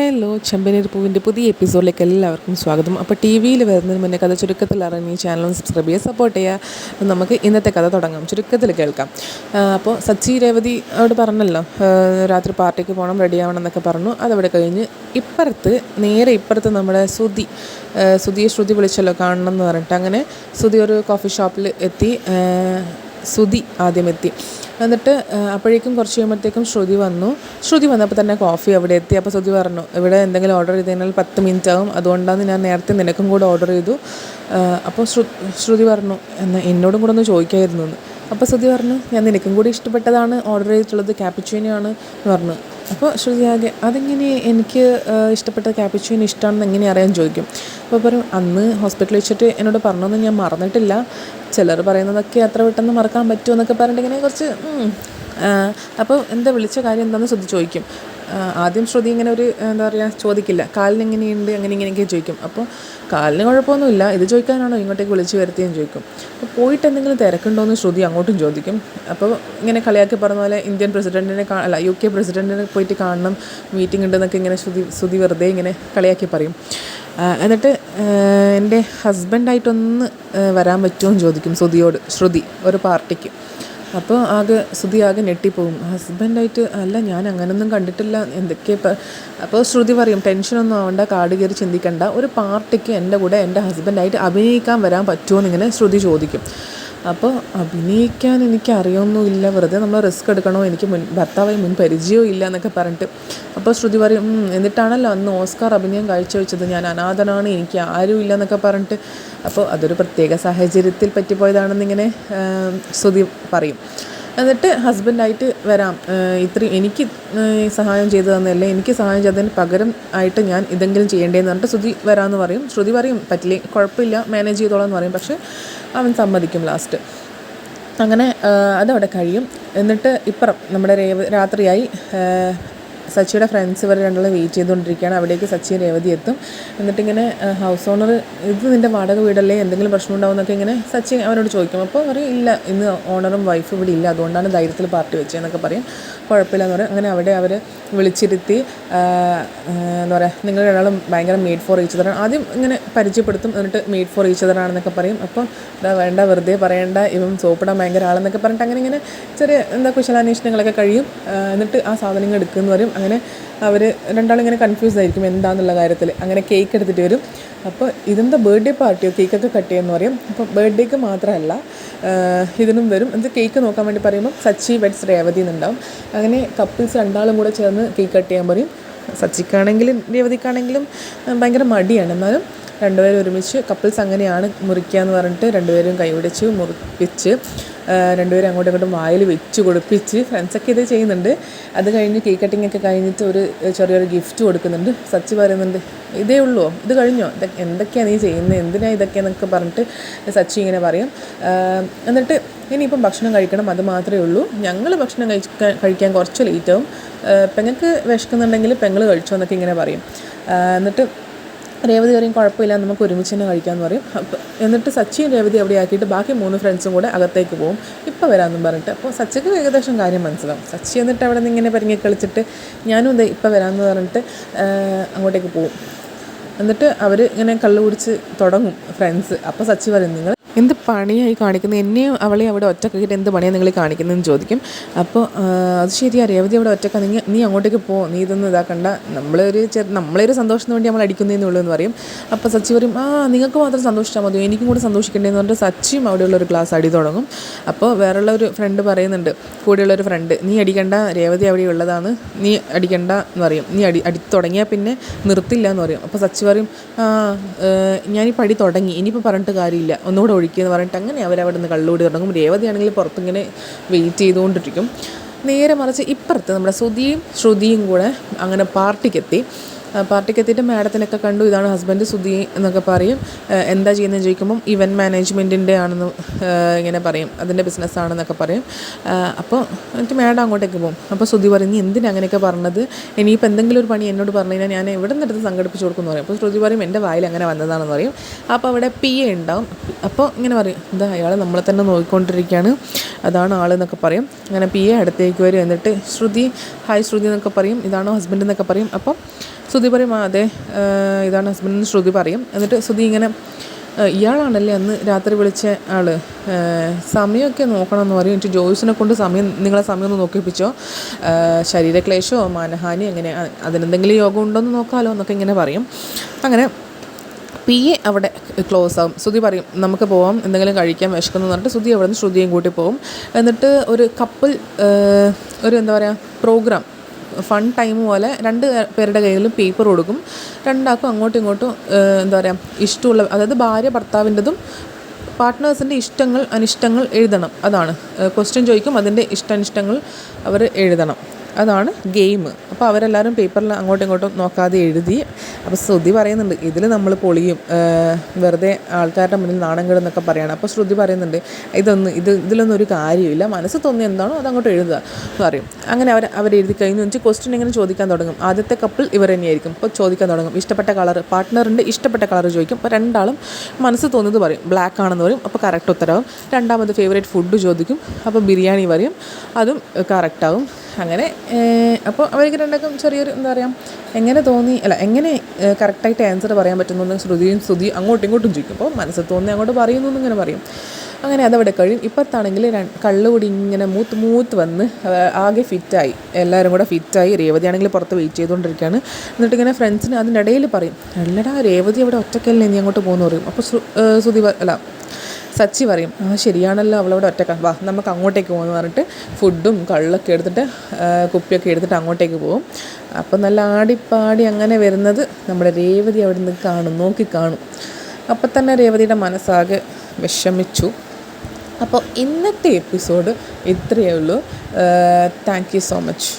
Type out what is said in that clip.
Hello ചെമ്പനീർ പൂവിന്റെ പുതിയ എപ്പിസോഡിലേക്ക് എല്ലാവർക്കും സ്വാഗതം. അപ്പോൾ ടി വിയിൽ വരുന്നതിന് മുന്നേ കഥ ചുരുക്കത്തിൽ അറിഞ്ഞ് ഈ ചാനലും സബ്സ്ക്രൈബ് ചെയ്യുക സപ്പോർട്ട് ചെയ്യുക. നമുക്ക് ഇന്നത്തെ കഥ തുടങ്ങാം. ചുരുക്കത്തിൽ കേൾക്കാം. അപ്പോൾ സച്ചി രേവതി അവിടെ പറഞ്ഞല്ലോ രാത്രി പാർട്ടിക്ക് പോകണം റെഡി ആവണം എന്നൊക്കെ പറഞ്ഞു. അതവിടെ കഴിഞ്ഞ് ഇപ്പുറത്ത് നേരെ ഇപ്പുറത്ത് നമ്മുടെ സുതി സുതിയെ ശ്രുതി വിളിച്ചല്ലോ കാണണം എന്ന് പറഞ്ഞിട്ട്. അങ്ങനെ സുതി ഒരു കോഫി ഷോപ്പിൽ എത്തി സുതി ആദ്യം എത്തി. എന്നിട്ട് അപ്പോഴേക്കും കുറച്ച് കഴിയുമ്പോഴത്തേക്കും ശ്രുതി വന്നു. ശ്രുതി വന്നപ്പോൾ തന്നെ കോഫി അവിടെ എത്തി. അപ്പോൾ ശ്രുതി പറഞ്ഞു ഇവിടെ എന്തെങ്കിലും ഓർഡർ ചെയ്ത് കഴിഞ്ഞാൽ പത്ത് മിനിറ്റ് ആകും അതുകൊണ്ടാണ് ഞാൻ നേരത്തെ നിനക്കും കൂടെ ഓർഡർ ചെയ്തു. അപ്പോൾ ശ്രു ശ്രുതി പറഞ്ഞു എന്നാൽ എന്നോടും കൂടെ ഒന്ന് ചോദിക്കായിരുന്നു എന്ന്. അപ്പോൾ ശ്രുതി പറഞ്ഞു ഞാൻ നിനക്കും കൂടി ഇഷ്ടപ്പെട്ടതാണ് ഓർഡർ ചെയ്തിട്ടുള്ളത് ക്യാപ്പിച്ചീനോ ആണ് എന്ന് പറഞ്ഞു. അപ്പോൾ ശ്രുതി ആകെ അതെങ്ങനെ എനിക്ക് ഇഷ്ടപ്പെട്ട ക്യാപ്പിച്ചീനോ ഇഷ്ടമാണെന്ന് എങ്ങനെ അറിയാൻ? ചോദിക്കും. അപ്പോൾ പറയും അന്ന് ഹോസ്പിറ്റലിൽ വെച്ചിട്ട് എന്നോട് പറഞ്ഞൊന്നും ഞാൻ മറന്നിട്ടില്ല. ചിലർ പറയുന്നതൊക്കെ അത്ര പെട്ടെന്ന് മറക്കാൻ പറ്റുമോ എന്നൊക്കെ ഇങ്ങനെ കുറച്ച് അപ്പോൾ എന്താ വിളിച്ച കാര്യം എന്താണെന്ന് ശ്രുതി ചോദിക്കും. ആദ്യം ശ്രുതി ഇങ്ങനെ ഒരു എന്താ പറയുക ചോദിക്കില്ല. കാലിന് എങ്ങനെയുണ്ട് അങ്ങനെ ഇങ്ങനെയൊക്കെ ചോദിക്കും. അപ്പോൾ കാലിന് കുഴപ്പമൊന്നുമില്ല. ഇത് ചോദിക്കാനാണോ? ഇങ്ങോട്ടേക്ക് വിളിച്ച് വരുത്തിയെന്ന് ചോദിക്കും. അപ്പോൾ പോയിട്ട് എന്തെങ്കിലും തിരക്കുണ്ടോ എന്ന് ശ്രുതി അങ്ങോട്ടും ചോദിക്കും. അപ്പോൾ ഇങ്ങനെ കളിയാക്കി പറഞ്ഞ പോലെ ഇന്ത്യൻ പ്രസിഡന്റിനെ അല്ല യു കെ പ്രസിഡന്റിനെ പോയിട്ട് കാണണം മീറ്റിംഗ് ഉണ്ടെന്നൊക്കെ ഇങ്ങനെ ശ്രുതി ശ്രുതി വെറുതെ ഇങ്ങനെ കളിയാക്കി പറയും. എന്നിട്ട് എന്റെ ഹസ്ബൻഡായിട്ടൊന്ന് വരാൻ പറ്റുമോ എന്ന് ചോദിക്കും ശ്രുതിയോട് ശ്രുതി ഒരു പാർട്ടിക്ക്. അപ്പോൾ ആകെ ശ്രുതി ആകെ ഞെട്ടിപ്പോവും. ഹസ്ബൻഡായിട്ട് അല്ല ഞാൻ അങ്ങനൊന്നും കണ്ടിട്ടില്ല. എന്തൊക്കെ അപ്പോൾ ശ്രുതി പറയും ടെൻഷനൊന്നും ആവണ്ട കാട് കയറി ചിന്തിക്കണ്ട. ഒരു പാർട്ടിക്ക് എന്റെ കൂടെ എന്റെ ഹസ്ബൻഡായിട്ട് അഭിനയിക്കാൻ വരാൻ പറ്റുമോ എന്നിങ്ങനെ ശ്രുതി ചോദിക്കും. അപ്പോൾ അഭിനയിക്കാൻ എനിക്ക് അറിയൊന്നുമില്ല. വെറുതെ നമ്മൾ റിസ്ക് എടുക്കണോ? എനിക്ക് മുൻ ഭർത്താവായി മുൻ പരിചയവും ഇല്ല എന്നൊക്കെ പറഞ്ഞിട്ട്. അപ്പോൾ ശ്രുതി പറയും എന്നിട്ടാണല്ലോ അന്ന് ഓസ്കാർ അഭിനയം കാഴ്ചവെച്ചത്. ഞാൻ അനാഥനാണ് എനിക്ക് ആരും ഇല്ല എന്നൊക്കെ പറഞ്ഞിട്ട്. അപ്പോൾ അതൊരു പ്രത്യേക സാഹചര്യത്തിൽ പറ്റിപ്പോയതാണെന്നിങ്ങനെ ശ്രുതി പറയും. എന്നിട്ട് ഹസ്ബൻഡായിട്ട് വരാം. ഇത്ര എനിക്ക് സഹായം ചെയ്തു തന്നല്ലേ എനിക്ക് സഹായം ചെയ്തതിന് പകരം ആയിട്ട് ഞാൻ ഇതെങ്കിലും ചെയ്യേണ്ടതെന്ന് പറഞ്ഞിട്ട് ശ്രുതി വരാമെന്ന് പറയും. ശ്രുതി പറയും പറ്റില്ല കുഴപ്പമില്ല മാനേജ് ചെയ്തോളാം എന്ന് പറയും. പക്ഷേ അവൻ സമ്മതിക്കും ലാസ്റ്റ് അങ്ങനെ അതവിടെ കഴിയും. എന്നിട്ട് ഇപ്പുറം നമ്മുടെ രാത്രിയായി. സച്ചിയുടെ ഫ്രണ്ട്സ് ഇവർ രണ്ടാളും വെയിറ്റ് ചെയ്തുകൊണ്ടിരിക്കുകയാണ്. അവിടേക്ക് സച്ചി രേവതി എത്തും. എന്നിട്ടിങ്ങനെ ഹൗസ് ഓണർ ഇത് നിന്റെ വാടക വീടല്ലേ? എന്തെങ്കിലും പ്രശ്നം ഉണ്ടാവുമെന്നൊക്കെ ഇങ്ങനെ സച്ചി അവരോട് ചോദിക്കും. അപ്പോൾ പറയും ഇല്ല ഇന്ന് ഓണറും വൈഫ് ഇവിടെ ഇല്ല. അതുകൊണ്ടാണ് ധൈര്യത്തിൽ പാർട്ടി വെച്ചതെന്നൊക്കെ പറയും. കുഴപ്പമില്ല എന്ന് പറയും. അങ്ങനെ അവിടെ അവർ വിളിച്ചിരുത്തി എന്താ പറയുക നിങ്ങൾ രണ്ടാളും ഭയങ്കര മെയ്ഡ് ഫോർ ഈച്ച് തരാണ് ആദ്യം ഇങ്ങനെ പരിചയപ്പെടുത്തും. എന്നിട്ട് മെയ്ഡ് ഫോർ ഈച്ച് തരാണെന്നൊക്കെ പറയും. അപ്പോൾ ഇതാ വേണ്ട വെറുതെ പറയേണ്ട ഇവൻ സോപ്പിടാൻ ഭയങ്കര ആളെന്നൊക്കെ പറഞ്ഞിട്ട് അങ്ങനെ ഇങ്ങനെ ചെറിയ എന്താ കുശലാന്വേഷണങ്ങളൊക്കെ കഴിയും. എന്നിട്ട് ആ സാധനങ്ങൾ എടുക്കുമെന്ന് പറയും. അങ്ങനെ അവർ രണ്ടാളും ഇങ്ങനെ കൺഫ്യൂസ് ആയിരിക്കും എന്താണെന്നുള്ള കാര്യത്തിൽ അങ്ങനെ കേക്ക് എടുത്തിട്ട് വരും. അപ്പോൾ ഇതെന്താ ബർത്ത്ഡേ പാർട്ടിയോ കേക്കൊക്കെ കട്ട് ചെയ്യുമെന്ന് പറയും. അപ്പോൾ ബർത്ത്ഡേക്ക് മാത്രമല്ല ഇതിനും വരും. ഇത് കേക്ക് നോക്കാൻ വേണ്ടി പറയുമ്പോൾ സച്ചി വെഡ്സ് രേവതി എന്നുണ്ടാവും. അങ്ങനെ കപ്പിൾസ് രണ്ടാളും കൂടെ ചേർന്ന് കേക്ക് കട്ട് ചെയ്യാൻ പറയും. സച്ചിക്കാണെങ്കിലും രേവതിക്കാണെങ്കിലും ഭയങ്കര മടിയാണ്. എന്നാലും രണ്ടുപേരും ഒരുമിച്ച് കപ്പിൾസ് അങ്ങനെയാണ് മുറിക്കുക എന്ന് പറഞ്ഞിട്ട് രണ്ടുപേരും കൈപിടിച്ച് മുറിപ്പിച്ച് രണ്ടുപേരും അങ്ങോട്ടും ഇങ്ങോട്ടും വായിൽ വെച്ച് കൊടുപ്പിച്ച് ഫ്രണ്ട്സൊക്കെ ഇത് ചെയ്യുന്നുണ്ട്. അത് കഴിഞ്ഞ് കേക്ക് കട്ടിംഗ് ഒക്കെ കഴിഞ്ഞിട്ട് ഒരു ചെറിയൊരു ഗിഫ്റ്റ് കൊടുക്കുന്നുണ്ട്. സച്ചി പറയുന്നുണ്ട് ഇതേ ഉള്ളൂ ഇത് കഴിഞ്ഞോ? എന്തൊക്കെയാണ് നീ ചെയ്യുന്നത് എന്തിനാണ് ഇതൊക്കെ എന്നൊക്കെ പറഞ്ഞിട്ട് സച്ചി ഇങ്ങനെ പറയും. എന്നിട്ട് ഇനിയിപ്പം ഭക്ഷണം കഴിക്കണം അത് മാത്രമേ ഉള്ളൂ. ഞങ്ങൾ ഭക്ഷണം കഴിക്കാൻ കഴിക്കാൻ കുറച്ച് ലേറ്റാവും പെങ്ങൾക്ക് വിശക്കുന്നുണ്ടെങ്കിൽ പെങ്ങൾ കഴിച്ചോ എന്നൊക്കെ ഇങ്ങനെ പറയും. എന്നിട്ട് രേവതി പറയും കുഴപ്പമില്ല നമുക്ക് ഒരുമിച്ച് തന്നെ കഴിക്കാമെന്ന് പറയും. അപ്പം എന്നിട്ട് സച്ചിയും രേവതി അവിടെ ആക്കിയിട്ട് ബാക്കി മൂന്ന് ഫ്രണ്ട്സും കൂടെ അകത്തേക്ക് പോകും ഇപ്പോൾ വരാമെന്നും പറഞ്ഞിട്ട്. അപ്പോൾ സച്ചിക്ക് ഏകദേശം കാര്യം മനസ്സിലാവും. സച്ചി എന്നിട്ട് അവിടെ നിന്ന് ഇങ്ങനെ പരിങ്ങി കളിച്ചിട്ട് ഞാനും ഇതേ ഇപ്പോൾ വരാമെന്ന് പറഞ്ഞിട്ട് അങ്ങോട്ടേക്ക് പോകും എന്നിട്ട് അവർ ഇങ്ങനെ കള്ളു കുടിച്ച് തുടങ്ങും ഫ്രണ്ട്സ്. അപ്പോൾ സച്ചി പറയും നിങ്ങൾ എന്ത് പണിയായി കാണിക്കുന്നത്? എന്നെയും അവളെ അവിടെ ഒറ്റക്കിട്ട് എന്ത് പണിയാണ് നിങ്ങൾ കാണിക്കുന്നതെന്ന് ചോദിക്കും. അപ്പോൾ അത് ശരിയാ രേവതി അവിടെ ഒറ്റക്ക. നീ നീ അങ്ങോട്ടേക്ക് പോ. നീ ഇതൊന്നും ഇതാക്കണ്ട. നമ്മളൊരു ചെറു നമ്മളൊരു സന്തോഷത്തിന് വേണ്ടി നമ്മൾ അടിക്കുന്നതേ ഉള്ളൂ എന്ന് പറയും. അപ്പോൾ സച്ചി പറയും ആ നിങ്ങൾക്ക് മാത്രം സന്തോഷിച്ചാൽ മതി എനിക്കും കൂടെ സന്തോഷിക്കേണ്ടതെന്ന് പറഞ്ഞിട്ട് സച്ചിയും അവിടെയുള്ള ഒരു ക്ലാസ് അടി തുടങ്ങും. അപ്പോൾ വേറെയുള്ള ഒരു ഫ്രണ്ട് പറയുന്നുണ്ട് കൂടെയുള്ള ഒരു ഫ്രണ്ട് നീ അടിക്കണ്ട രേവതി അവിടെ ഉള്ളതാണ്. നീ അടിക്കണ്ട എന്ന് പറയും. നീ അടി അടി തുടങ്ങിയാൽ പിന്നെ നിർത്തില്ല എന്ന് പറയും. അപ്പോൾ സച്ചി പറയും ആ ഞാനിപ്പോൾ അടി തുടങ്ങി. ഇനിയിപ്പോൾ പറഞ്ഞിട്ട് കാര്യമില്ല. ഒന്നുകൂടെ ഒഴിക്കുക പറഞ്ഞിട്ട് അങ്ങനെ അവരവിടെ നിന്ന് കള്ളുകൂടി തുടങ്ങും. രേവതിയാണെങ്കിൽ പുറത്തിങ്ങനെ വെയിറ്റ് ചെയ്തുകൊണ്ടിരിക്കും. നേരെ മറിച്ച് ഇപ്പുറത്ത് നമ്മുടെ ശ്രുതിയും ശ്രുതിയും കൂടെ അങ്ങനെ പാർട്ടിക്കെത്തി പാർട്ടിക്ക് എത്തിയിട്ട് മാഡത്തിനൊക്കെ കണ്ടു. ഇതാണ് ഹസ്ബൻഡ് സുധി എന്നൊക്കെ പറയും. എന്താ ചെയ്യുന്നത് ചോദിക്കുമ്പം ഇവന്റ് മാനേജ്മെന്റിന്റെ ആണെന്ന് ഇങ്ങനെ പറയും. അതിന്റെ ബിസിനസ് ആണെന്നൊക്കെ പറയും. അപ്പോൾ എന്നിട്ട് മാഡം അങ്ങോട്ടേക്ക് പോകും. അപ്പോൾ സുധി പറയും നീ എന്തിനാ അങ്ങനെയൊക്കെ പറഞ്ഞത്? ഇനിയിപ്പോൾ എന്തെങ്കിലും ഒരു പണി എന്നോട് പറഞ്ഞു കഴിഞ്ഞാൽ ഞാൻ എവിടെ നിന്നെടുത്ത് സംഘടിപ്പിച്ച് കൊടുക്കുമെന്ന് പറയും. അപ്പോൾ ശ്രുതി പറയും എന്റെ വായിൽ അങ്ങനെ വന്നതാണെന്ന് പറയും. അപ്പോൾ അവിടെ പി എ ഉണ്ടാവും. അപ്പോൾ ഇങ്ങനെ പറയും എന്താ അയാൾ നമ്മളെ തന്നെ നോക്കിക്കൊണ്ടിരിക്കുകയാണ്. അതാണ് ആളെന്നൊക്കെ പറയും. അങ്ങനെ പി എ അടുത്തേക്ക് വരും. എന്നിട്ട് ശ്രുതി ഹായ് ശ്രുതി എന്നൊക്കെ പറയും. ഇതാണോ ഹസ്ബൻഡ് എന്നൊക്കെ പറയും. അപ്പം ശ്രുതി പറയും "ആ, അതെ ഇതാണ് ഹസ്ബൻഡെന്ന് ശ്രുതി പറയും. എന്നിട്ട് ശ്രുതി ഇങ്ങനെ ഇയാളാണല്ലേ അന്ന് രാത്രി വിളിച്ച ആൾ സമയമൊക്കെ നോക്കണം എന്ന് പറയും. എന്നിട്ട് ജോയ്സിനെ കൊണ്ട് സമയം നിങ്ങളെ സമയം ഒന്ന് നോക്കിപ്പിച്ചോ. ശരീരക്ലേശോ മാനഹാനി എങ്ങനെ അതിനെന്തെങ്കിലും യോഗം ഉണ്ടോ എന്ന് നോക്കാമല്ലോ എന്നൊക്കെ ഇങ്ങനെ പറയും. അങ്ങനെ പി എ അവിടെ ക്ലോസ് ആവും. ശ്രുതി പറയും നമുക്ക് പോവാം എന്തെങ്കിലും കഴിക്കാൻ വിശക്കുന്നു പറഞ്ഞിട്ട് ശ്രുതി അവിടെ നിന്ന് ശ്രുതിയും കൂട്ടി പോവും. എന്നിട്ട് ഒരു കപ്പിൾ ഒരു എന്താ പറയുക പ്രോഗ്രാം ഫൺ ടൈം പോലെ രണ്ട് പേരുടെ കയ്യിലും പേപ്പർ കൊടുക്കും. രണ്ടാൾക്കും അങ്ങോട്ടും ഇങ്ങോട്ടും എന്താ പറയുക ഇഷ്ടമുള്ള അതായത് ഭാര്യ ഭർത്താവിന്റെതും പാർട്ട്നേഴ്സിന്റെ ഇഷ്ടങ്ങൾ അനിഷ്ടങ്ങൾ എഴുതണം. അതാണ്. ക്വസ്റ്റ്യൻ ചോദിക്കും അതിന്റെ ഇഷ്ടാനിഷ്ടങ്ങൾ അവർ എഴുതണം. അതാണ് ഗെയിം അപ്പോൾ അവരെല്ലാവരും പേപ്പറിൽ അങ്ങോട്ടും ഇങ്ങോട്ടും നോക്കാതെ എഴുതി അപ്പോൾ ശ്രുതി പറയുന്നുണ്ട് ഇതിൽ നമ്മൾ പൊളിയും. വെറുതെ ആൾക്കാരുടെ മുന്നിൽ നാണം കെടുന്നൊക്കെ പറയണം. അപ്പോൾ ശ്രുതി പറയുന്നുണ്ട് ഇതൊന്നും ഇത് ഇതിലൊന്നും ഒരു കാര്യമില്ല മനസ്സ് തോന്നി എന്താണോ അതങ്ങോട്ട് എഴുതുക പറയും. അങ്ങനെ അവർ അവർ എഴുതി കഴിഞ്ഞു. വെച്ച് ക്വസ്റ്റ്യൻ ഇങ്ങനെ ചോദിക്കാൻ തുടങ്ങും. ആദ്യത്തെ കപ്പിൾ ഇവർ തന്നെയായിരിക്കും. അപ്പോൾ ചോദിക്കാൻ തുടങ്ങും. ഇഷ്ടപ്പെട്ട കളർ പാർട്ട്ണറിന്റെ ഇഷ്ടപ്പെട്ട കളർ ചോദിക്കും. അപ്പോൾ രണ്ടാളും മനസ്സ് തോന്നിയത് പറയും. ബ്ലാക്ക് ആണെന്ന് പറയും. അപ്പോൾ കറക്റ്റ് ഉത്തരവും. രണ്ടാമത് ഫേവറേറ്റ് ഫുഡ് ചോദിക്കും. അപ്പോൾ ബിരിയാണി പറയും. അതും കറക്റ്റാവും അങ്ങനെ അപ്പോൾ അവർക്ക് രണ്ടാക്കും ചെറിയൊരു എന്താ പറയുക എങ്ങനെ തോന്നി അല്ല എങ്ങനെ കറക്റ്റായിട്ട് ആൻസർ പറയാൻ പറ്റുന്നു ശ്രുതിയും ശ്രുതി അങ്ങോട്ടും ഇങ്ങോട്ടും ചോദിക്കും. അപ്പോൾ മനസ്സിൽ തോന്നി അങ്ങോട്ട് പറയുന്നു എന്നിങ്ങനെ പറയും. അങ്ങനെ അതവിടെ കഴിയും. ഇപ്പത്താണെങ്കിൽ കള്ളുകൂടി ഇങ്ങനെ മൂത്ത് മൂത്ത് വന്ന് ആകെ ഫിറ്റായി എല്ലാവരും കൂടെ ഫിറ്റായി രേവതി ആണെങ്കിൽ പുറത്ത് വെയിറ്റ് ചെയ്തുകൊണ്ടിരിക്കുകയാണ്. എന്നിട്ട് ഇങ്ങനെ ഫ്രണ്ട്സിന് അതിന്റെ ഇടയിൽ പറയും അല്ലടാ രേവതി അവിടെ ഒറ്റക്കല്ലേ? നീ അങ്ങോട്ട് പോകുന്നു പറയും. അപ്പോൾ ശ്രു- ശ്രുതി അല്ല സച്ചി പറയും ആ ശരിയാണല്ലോ അവളവിടെ ഒറ്റക്ക. വാ നമുക്ക് അങ്ങോട്ടേക്ക് പോകുമെന്ന് പറഞ്ഞിട്ട് ഫുഡും കള്ളൊക്കെ എടുത്തിട്ട് കുപ്പിയൊക്കെ എടുത്തിട്ട് അങ്ങോട്ടേക്ക് പോകും അപ്പോൾ നല്ല ആടിപ്പാടി അങ്ങനെ വരുന്നത് നമ്മുടെ രേവതി അവിടെ നിന്ന് കാണും നോക്കി കാണും. അപ്പം തന്നെ രേവതിയുടെ മനസ്സാകെ വിഷമിച്ചു. അപ്പോൾ ഇന്നത്തെ എപ്പിസോഡ് ഇത്രയേ ഉള്ളൂ. Thank you so much